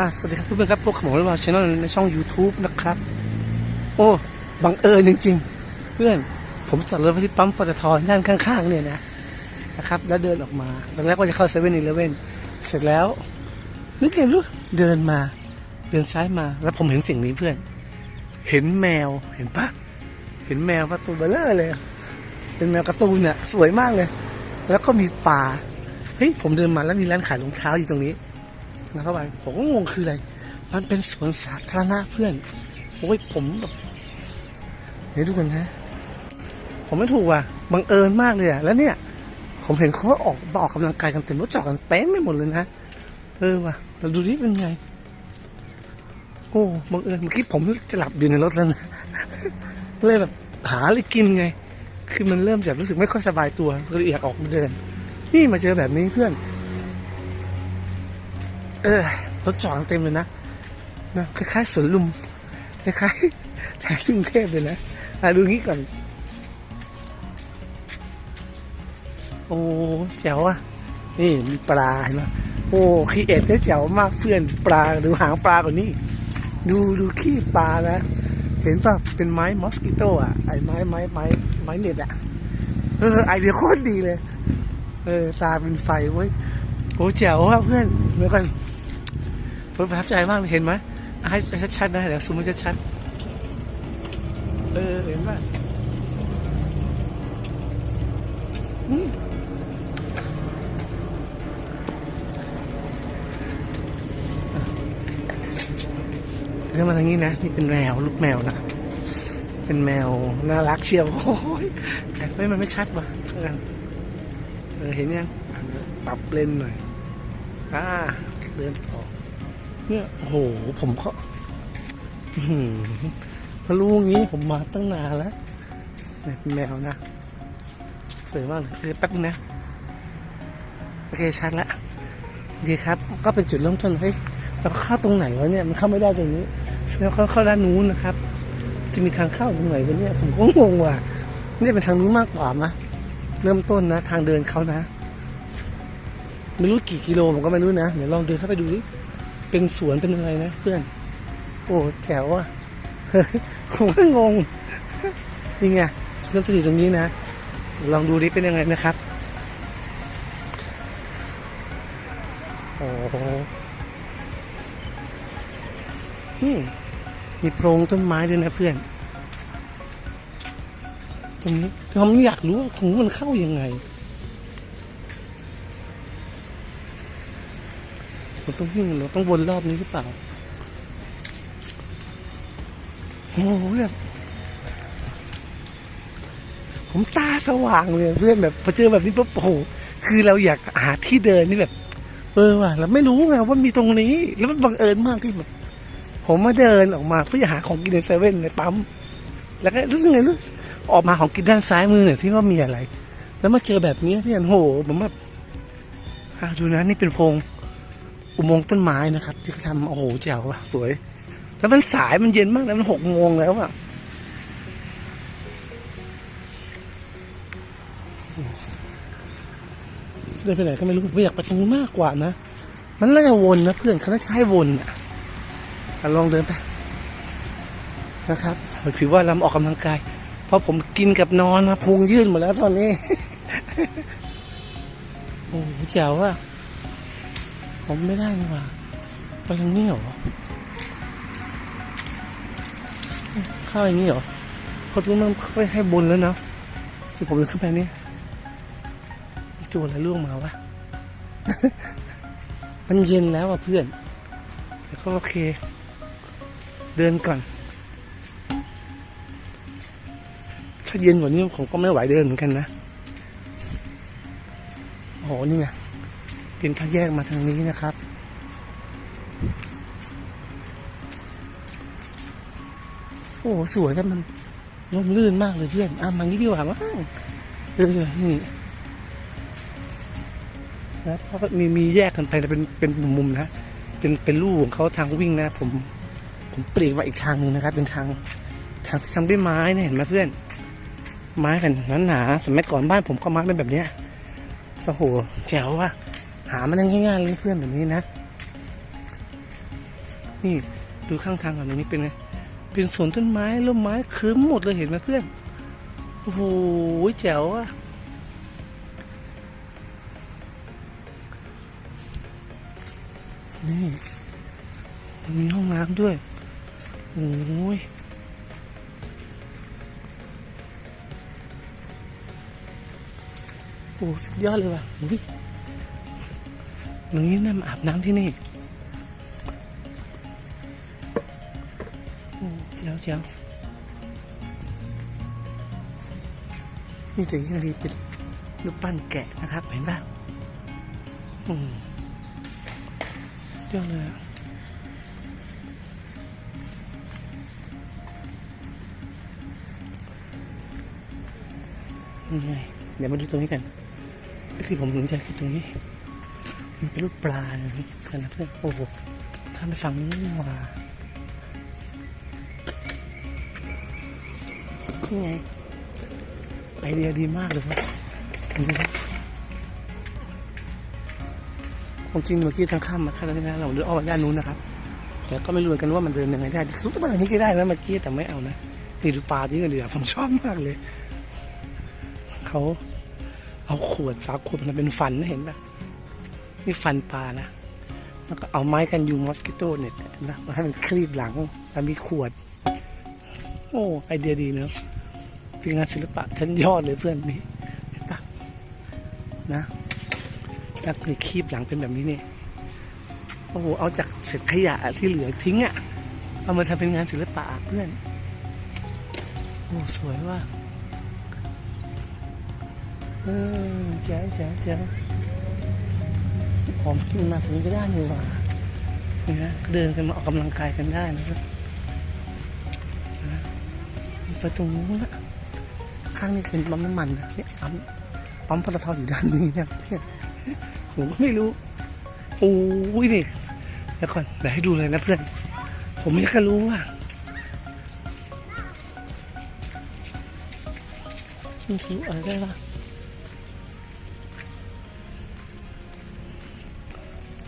อ่าสวัสดีครับเพื่อนๆครับพวกผมเราช anel ในช่อง YouTube นะครับ โอ้บังเอิญจริงๆ เพื่อนผมจอดรถไว้ที่ปั๊มปตทย่านข้างๆเนี่ยนะนะครับ แล้วเดินออกมาตอนแรกว่าจะเข้าเซเว่นอีเลเว่นเสร็จแล้ว นึกไงรู้เดินมา เดินซ้ายมาแล้วผมเห็นสิ่งนี้เพื่อน เห็นแมวเห็นปะเห็นแมวประตูเบลเลอร์เลย เป็นแมวการ์ตูนเนี่ยสวยมากเลย แล้วก็มีปลาเฮ้ยผมเดินมาแล้วมีร้านขายรองเท้าอยู่ตรงนี้ นะเข้าไปผมก็งงคืออะไร มันเป็นสวนสาธารณะเพื่อน โอ้ยผมแบบเฮ้ยทุกคนฮะผมไม่ถูกว่ะ บังเอิญมากเลยอะแล้วเนี่ย ผมเห็นเขาออกออกกำลังกายกันเต็มรถจอดกันเต็มไม่หมดเลยนะ เออว่ะเราดูดิเป็นไง โอ้บังเอิญเมื่อกี้ผมจะหลับอยู่ในรถแล้วนะ เลยแบบหาอะไรกินไง คือมันเริ่มจากรู้สึกไม่ค่อยสบายตัวก็เลยอยากออกมาเดิน นี่มาเจอแบบนี้เพื่อน เออรถจอดเต็มเลยนะนะคล้ายๆสวนลุมคล้ายๆแถวกรุงเทพเลยนะอะดูงี้ก่อน โอ้แจ๋วอะนี่มีปลาเห็นไหมโอ้ขี้เอ็ดได้แจ๋วมากเพื่อนปลาดูหางปลากว่านี้ ดูดูขี้ปลานะเห็นป่ะเป็นไม้มอสกิโตอะไอ้ไม้ไม้ไม้ไม้เน็ตอะเออไอเดียโคตรดีเลย เออ ตาเป็นไฟเว้ยโอ้แจ๋วว่ะเพื่อนเดี๋ยวก่อน ประทับใจมากเห็นไหมให้ชัดๆนะเดี๋ยวซูมให้ชัดๆเออเห็นป่ะนี่เรื่องมาทางนี้นะ นี่เป็นแมวลูกแมวนะ เป็นแมวน่ารักเชียวโอ้ยแต่ไม่มันไม่ชัดว่ะเอนเออเห็นยังปรับเลนหน่อยอ่าเดินต่อ เนี่ยโอ้โหผมก็ถ้ารู้งี้ผมมาตั้งนานแล้วเนี่ยเป็นแมวนะ สวยมากเลยแป๊บนึงนะ โอเคชัดละโอเคครับ ก็เป็นจุดเริ่มต้นเฮ้ยเราเข้าตรงไหนวะเนี่ยมันเข้าไม่ได้ตรงนี้แล้วเขาเข้าด้านนู้นนะครับ จะมีทางเข้าตรงไหนวะเนี่ยผมก็งงว่ะนี่เป็นทางนู้นมากกว่านะเริ่มต้นนะ ทางเดินเขานะ ไม่รู้กี่กิโลผมก็ไม่รู้นะ เดี๋ยวลองเดินเข้าไปดูดิ เป็นสวนเป็นอะไรนะเพื่อน โอ้แจ๋วอะผมก็งงนี่ไงเริ่มจะอยู่ตรงนี้นะ ลองดูดิเป็นยังไงนะครับ โอ้โหนี่มีโพรงต้นไม้ด้วยนะเพื่อน ตรงนี้ผมอยากรู้ว่าถุงมันเข้ายังไง เราต้องวิ่งเราต้องวนรอบนี้หรือเปล่า โอ้โหแบบผมตาสว่างเลยเพื่อนแบบพอเจอแบบนี้ปุ๊บโอ้โหคือเราอยากหาที่เดินนี่แบบ เออว่ะเราไม่รู้ไงว่ามีตรงนี้ แล้วมันบังเอิญมากที่แบบผมมาเดินออกมาเพื่อหาของกินในเซเว่นในปั๊มแล้วก็รู้สึกไงรู้ออกมาของกินด้านซ้ายมือเนี่ยที่ว่ามีอะไร แล้วมาเจอแบบนี้พี่อันโหผมแบบดูนะนี่เป็นโพรง อุโมงค์ต้นไม้นะครับ ที่เขาทำโอ้โหแจ๋วว่ะสวย แล้วมันสายมันเย็นมากแล้วมันหกโมงแล้วอะจะเดินไปไหนก็ไม่รู้ผมอยากไปตรงนู้นมากกว่านะมันน่าจะวนนะเพื่อนเขาน่าจะให้วนอะลองเดินไปนะครับถือว่าเราออกกำลังกาย เพราะผมกินกับนอนนะพุงยื่นหมดแล้วตอนนี้ โอ้โหแจ๋วอะ ผมไม่ได้นี่หว่าไปทางนี้เหรอเข้าอย่างนี้เหรอเขาต้องมันค่อยให้บนแล้วเนาะที่ผมเดินขึ้นไปนี่มีตัวอะไรล่วงมาวะ มันเย็นแล้วอะเพื่อน แต่ก็โอเค เดินก่อน ถ้าเย็นกว่านี้ผมก็ไม่ไหวเดินเหมือนกันนะ โอ้โห นี่ไง เป็นทางแยกมาทางนี้นะครับ โอ้โหสวยครับมันร่มรื่นมากเลยเพื่อนอะมางี้ดีกว่ามั้งเออนี่นะเพราะมีมีแยกกันไปแต่เป็นเป็นมุมนะ เป็นเป็นลู่ของเขาทางวิ่งนะ ผม ผมปลีกมาอีกทางหนึ่งนะครับ เป็นทางทางที่ทำด้วยไม้เนี่ยเห็นไหมเพื่อน ไม้กันหนาสมัยก่อนบ้านผมก็ไม้เป็นแบบเนี้ยโอ้โหแจ๋วว่ะ หามันง่ายๆเลยเพื่อนแบบนี้นะ นี่ดูข้างทางก่อนตรงนี้เป็นไงเป็นสวนต้นไม้ร่มไม้ครึ้มหมดเลยเห็นไหมเพื่อนโอ้โหแจ๋วอะนี่มีห้องน้ำด้วยโอ้ยโอ้สุดยอดเลยว่ะ อุ้ยตรงนี้น่าอาบน้ำที่นี่เจ้าเจ้านี่ถึงยังดีเป็นรูปปั้นแกะนะครับ เห็นป่ะอืมสุดยอดเลยนี่ไงเดี๋ยวมาดูตรงนี้กันที่ผมสนใจคือตรงนี้ มันเป็นรูปปลาอย่างนี้กันนะเพื่อนโอ้โหข้ามไปฝั่งนี้นี่ว่านี่ไงไอเดียดีมากเลยครับดูดิผมจริงเมื่อกี้ทางข้ามมาข้างนี้นะเราเดินอ้อมด้านนู้นนะครับ แต่ก็ไม่รู้เหมือนกันว่ามันเดินยังไงได้สุดที่างนี้ก็ได้นะเมื่อกี้แต่ไม่เอานะนี่ดูปลาที่กันเดือผมชอบมากเลย เขาเอาขวดฝาขวดมันเป็นฟันนะเห็นปะ นี่ฟันปลานะแล้วก็เอาไม้กันยุงมอสกิโต้เนี่ยนะมาให้มันคลีบหลังแล้วมีขวด โอ้ไอเดียดีเนอะเป็นงานศิลปะชั้นยอดเลยเพื่อนนี่เห็นปะนะแล้วมีคีบหลังเป็นแบบนี้นี่โอ้โหเอาจากเศษขยะที่เหลือทิ้งอะ่ะเอามาทำเป็นงานศิลปะเพื่อนโอ้สวยว่ะเออแจ๋วแจ๋วแจ๋ว หอมกินมาถึงก็ได้นี่หว่านี่นะเดินกันมาออกกำลังกายกันได้นะครับนะประตูนู้นนะข้างนี้เป็นปั๊มน้ำมันนะเนี่ยปั๊มปั๊มปตทอยู่ด้านนี้นะเนี่ยผมก็ไม่รู้โอ้ยนี่เดี๋ยวก่อนเดี๋ยวให้ดูเลยนะเพื่อน ผมไม่เคยรู้ว่ามันถืออะไรได้ปะ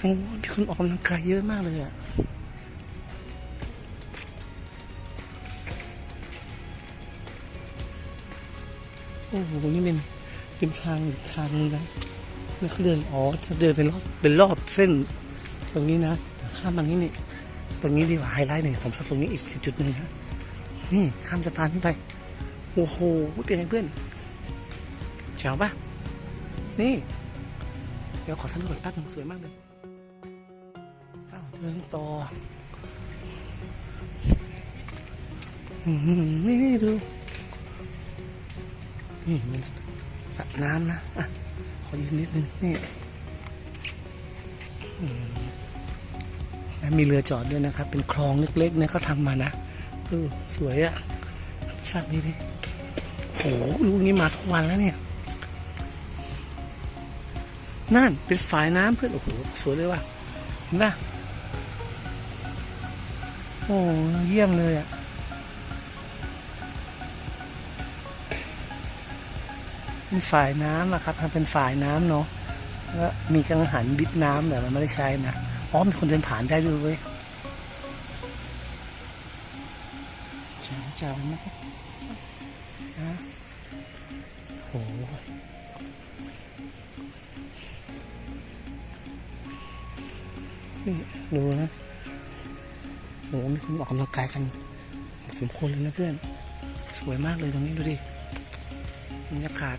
โอ้มีคนออกกำลังกายเยอะมากเลยอะโอ้โห นี่เป็นเป็นทางอีกทางนึงนะแล้วเขาเดิน อ๋อ จะเดินเป็นรอบเป็นรอบเส้น ตรงนี้นะ ข้ามตรงนี้นี่ ตรงนี้ดีกว่าไฮไลท์หนึ่งผมชอบตรงนี้อีกจุดหนึ่งนะ นี่ข้ามสะพานขึ้นไป โอ้โห เป็นไงเพื่อนแจ๋วปะนี่ เดี๋ยวขอสำรวจแป๊บนึงสวยมากเลย เดินต่ออื้อหือนี่ดู นี่มันสระน้ำนะอะขอยืนนิดนึง นี่อืมแล้วมีเรือจอดด้วยนะครับ เป็นคลองเล็กๆนะเขาทำมานะเออสวยอะ่ะฝากนี้ดิโอ้โหลูกนี้มาทุกวันแล้วเนี่ย นั่นเป็นฝายน้ำเพื่อนโอ้โหสวยเลยว่ะเห็นปะโอ้เยี่ยมเลยอะเป็นฝ่ายน้ำนะครับทำเป็นฝ่ายน้ำเนาะแล้วมีกังหันบิดน้ำแต่มันไม่ได้ใช้นะอ๋อมีคนเดินผ่านได้ด้วยเว้ยจ้าเจ้านะครับนะโอ้นี่ดูนะ โอ้โหมีคนออกกำลังกายกันสมควรเลยนะเพื่อน สวยมากเลยตรงนี้ดูดิบรรยากาศ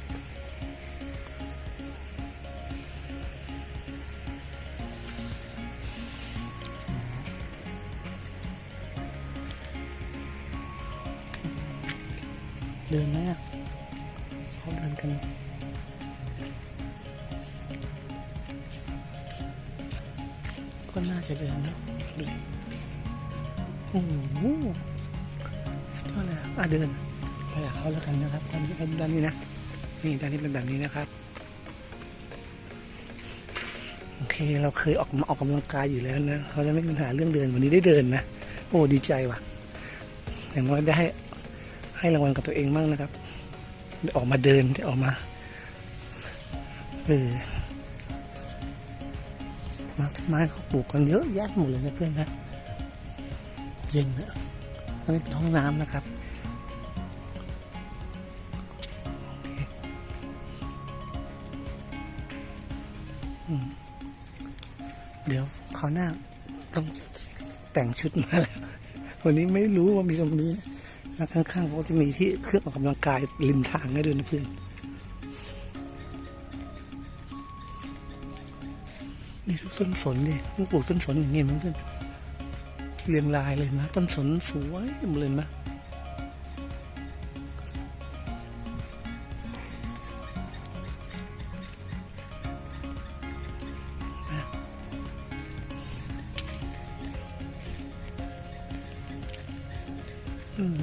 เดินไหมอะเขาเดินกันก็น่าจะเดินนะดูดิ โอ้โหสุดยอดเลยอะเดินไปกับเขาแล้วกันนะครับด้านนี้ด้านนี้นะนี่ด้านนี้เป็นแบบนี้นะครับโอเคเราเคยออกมาออกกำลังกายอยู่แล้วนะเราจะไม่มีปัญหาเรื่องเดินวันนี้ได้เดินนะโอ้ดีใจว่ะอย่างน้อยได้ให้ให้รางวัลกับตัวเองบ้างนะครับได้ออกมาเดินได้ออกมาเออมาต้นไม้เขาปลูกกันเยอะแยะหมดเลยนะเพื่อนนะ เย็นนะอันนี้เป็นห้องน้ำนะครับเดี๋ยวเขาหน้าต้องแต่งชุดมาแล้ว วันนี้ไม่รู้ว่ามีตรงนี้นะแล้วข้างๆเขาจะมีที่เครื่องออกกำลังกายริมทางให้ด้วยนะเพื่อน นี่คือต้นสนดิต้องปลูกต้นสนอย่างนี้มั้งเพื่อน เรียงรายเลยนะ ต้นสนสวยหมดเลยนะ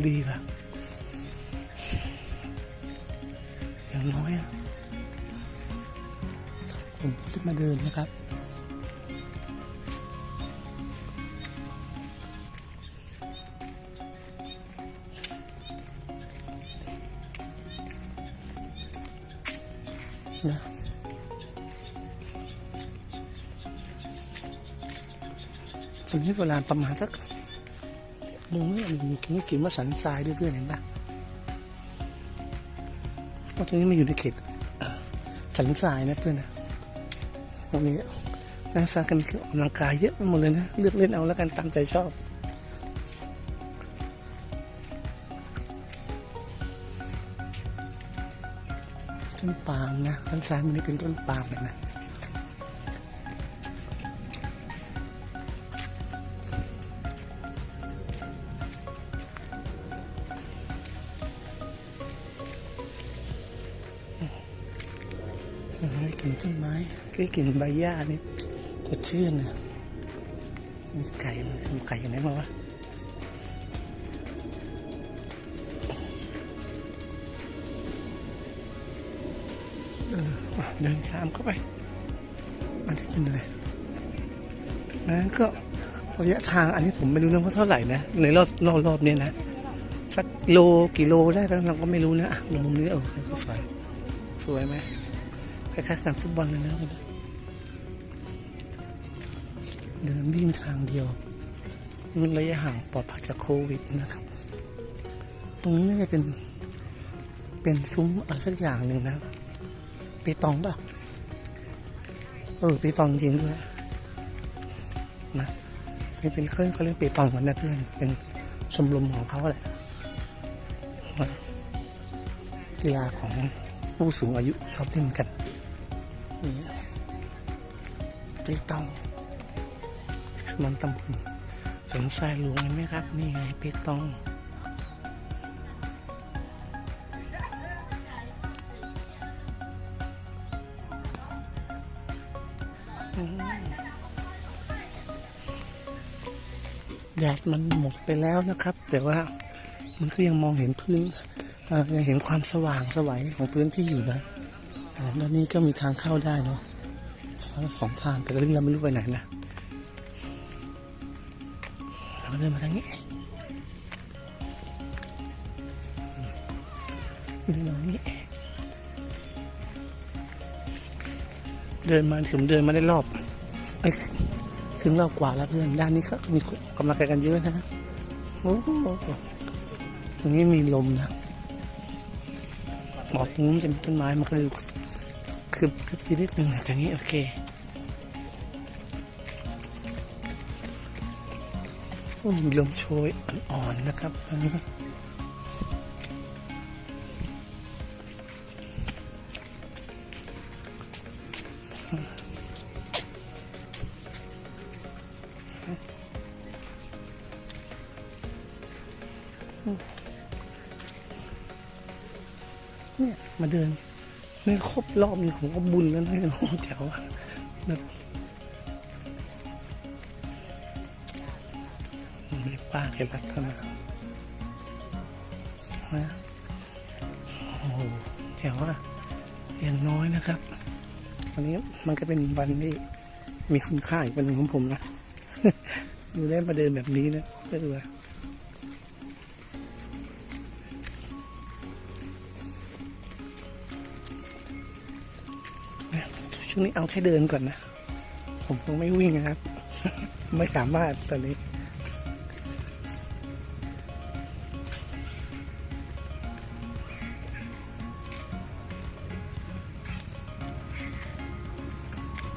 ดีป่ะอย่างน้อยอะผมจะมาเดินนะครับ ตรงนี้เวลาประมาณสักโมงนี่มีมีเขียนว่าสันทรายด้วยเพื่อนเห็นปะเพราะตรงนี้มันอยู่ในเขตสันทรายนะเพื่อนนะตรงนี้นักศึกษากันออกกำลังกายเยอะหมดเลยนะเลือกเล่นเอาแล้วกันตามใจชอบต้นปาล์มนะต้นซายมันนี่เป็นต้นปาล์มเลยนะ ลิ่นต้นไม้ได้กลิ่นใบหญ้านี่สดชื่นนะมีไก่มันทำไก่อยู่ไหนมาวะเดินตามเข้าไป มันจะกินอะไรนั้นก็ระยะทางอันนี้ผมไม่รู้นะว่าเท่าไหร่นะ ในรอบรอบรอบนี้นะ สักโลกี่โลได้แล้วเราก็ไม่รู้นะอะดูมุมนี้เออก็สวย สวยไหม ล้ายๆสนามฟุตบอลเลยนะเดินวิ่งทางเดียวมันระยะห่างปลอดภัยจากโควิดนะครับ ตรงนี้น่าจะเป็น เป็นซุ้มอะไรสักอย่างหนึ่งนะเปตองป่ะเออเปตองจริงด้วยนะนี่เป็นเครื่องเขาเรียกเปตองกันนะเพื่อน เป็นชมรมของเขาแหละกีฬาของผู้สูงอายุชอบเล่นกัน นี่เปตองมันตำบลสันทรายหลวงเห็นไหมครับ นี่ไงเปตองแดดมันหมดไปแล้วนะครับ แต่ว่ามันก็ยังมองเห็นพื้นยังเห็นความสว่างสวัยของพื้นที่อยู่นะ ด้านนี้ก็มีทางเข้าได้เนาะสองทางแต่ก็เราไม่รู้ไปไหนนะเราก็เดินมาทางนี้เดินมาทางนี้เดินมาถึงเดินมาได้รอบเอ้ถึงรอบกว่าแล้วเพื่อนด้านนี้ก็มีกำลังกายกันเยอะนะโอ้โหตรงนี้มีลมนะหมอกตรงนู้นจะมีต้นไม้มันก็เลย ขึ้นขึ้นนิดนึงนะตรงนี้โอเคมีลมโชยอ่อนๆนะครับตอนนี้ ครบรอบนี้ผมก็บุญแล้วนะโอ้แจ๋วอะแบบมีป้าแกรักกันนะนะโอ้โหแจ๋วอะอย่างน้อยนะครับวันนี้มันก็เป็นวันที่มีคุณค่าอีกวันหนึ่งของผมนะดูได้มาเดินแบบนี้นะก็ดูว่า งนี้เอาแค่เดินก่อนนะ ผมคงไม่วิ่งนะครับ ไม่สามารถตอนนี้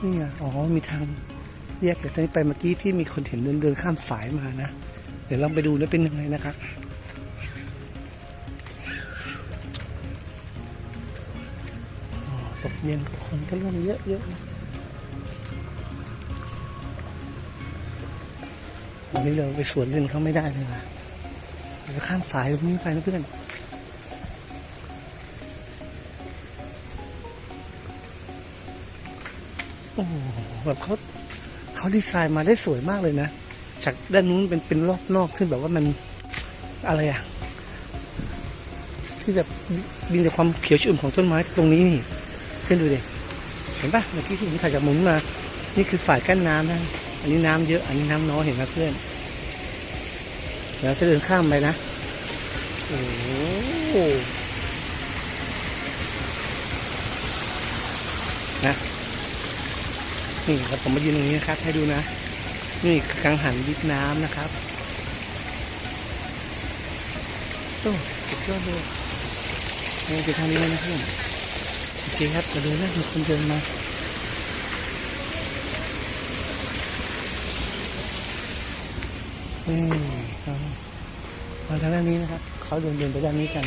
นี่ไงอ๋อ มีทางแยกจากตรงนี้ไปเมื่อกี้ที่มีคนเห็นเดินเดินข้ามสายมานะ เดี๋ยวลองไปดูนะเป็นยังไงนะครับ อ๋อตกเย็นคนก็เริ่มเยอะเยอะนะวันนี้เราไปสวนเล่นเขาไม่ได้เลยว่ะเราข้ามฝายตรงนี้ไปนะเพื่อนโอ้โหแบบเขาเขาดีไซน์มาได้สวยมากเลยนะ จากด้านนู้นเป็นเป็นรอบนอกที่แบบว่ามันอะไรอะที่แบบบินจากความเขียวชุ่มของต้นไม้ตรงนี้นี่ ขึ้นดูดิเห็นปะเมื่อกี้ที่ผมถ่ายจากมุมมา นี่คือฝ่ายกั้นน้ำนะอันนี้น้ำเยอะอันนี้น้ำน้อยเห็นไหมเพื่อนเดี๋ยวจะเดินข้ามไปนะโอ้โหนะนี่ครับผมมายืนตรงนี้นะครับ ให้ดูนะ นี่คือกังหันดิบน้ำนะครับโอ้สุดยอดเลยนี่คือทางนี้นะเพื่อน โอเคครับมาดูนะมีคนเดินมาอืมเอามาทางด้านนี้นะครับเขาเดินเดินไปด้านนี้กัน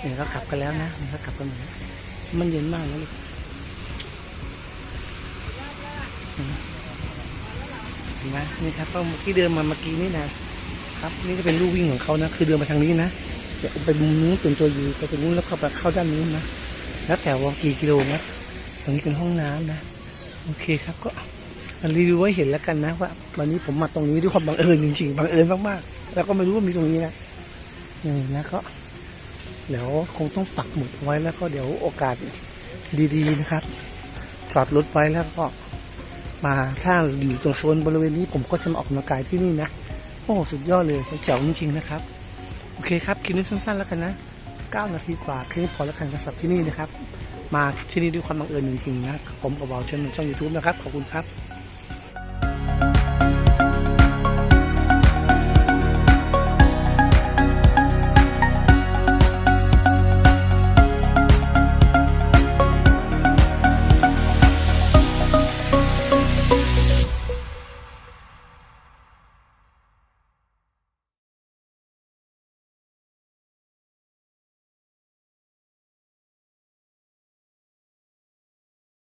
เนี่ยเขากลับกันแล้วนะเนี่ยเขากลับกันหมดแล้วมันเย็นมากนะลูกเห็นไหมนี่ครับก็เมื่อกี้เดินมาเมื่อกี้นี่นะครับ นี่ก็เป็นลู่วิ่งของเขานะ คือเดินมาทางนี้นะ เดี๋ยวไปมุมนู้นเป็นตัวยูไปตรงนู้นแล้วก็ไปเข้าด้านนู้นนะแล้วแต่ว่ากี่กิโลนะตรงนี้เป็นห้องน้ำนะ โอเคครับก็รีวิวไว้เห็นแล้วกันนะว่าวันนี้ผมมาตรงนี้ด้วยความบังเอิญจริงๆบังเอิญมากๆแล้วก็ไม่รู้ว่ามีตรงนี้นะนี่นะก็เดี๋ยวคงต้องปักหมุดไว้แล้วก็เดี๋ยวโอกาสดีๆนะครับ จอดรถไว้แล้วก็มาถ้าอยู่ตรงโซนบริเวณนี้ผมก็จะมาออกกำลังกายที่นี่นะ โอ้ สุดยอดเลยเจ๋งจริงๆนะครับ อเคครับคลิปนี้สั้นๆแล้วกันนะ 9 นาทีกว่าคลิปพอแล้วกันกับสับที่นี่นะครับ มาที่นี่ด้วยความบังเอิญจริงๆนะ ผมกับวาวชนช่องยูทูบนะครับ ขอบคุณครับ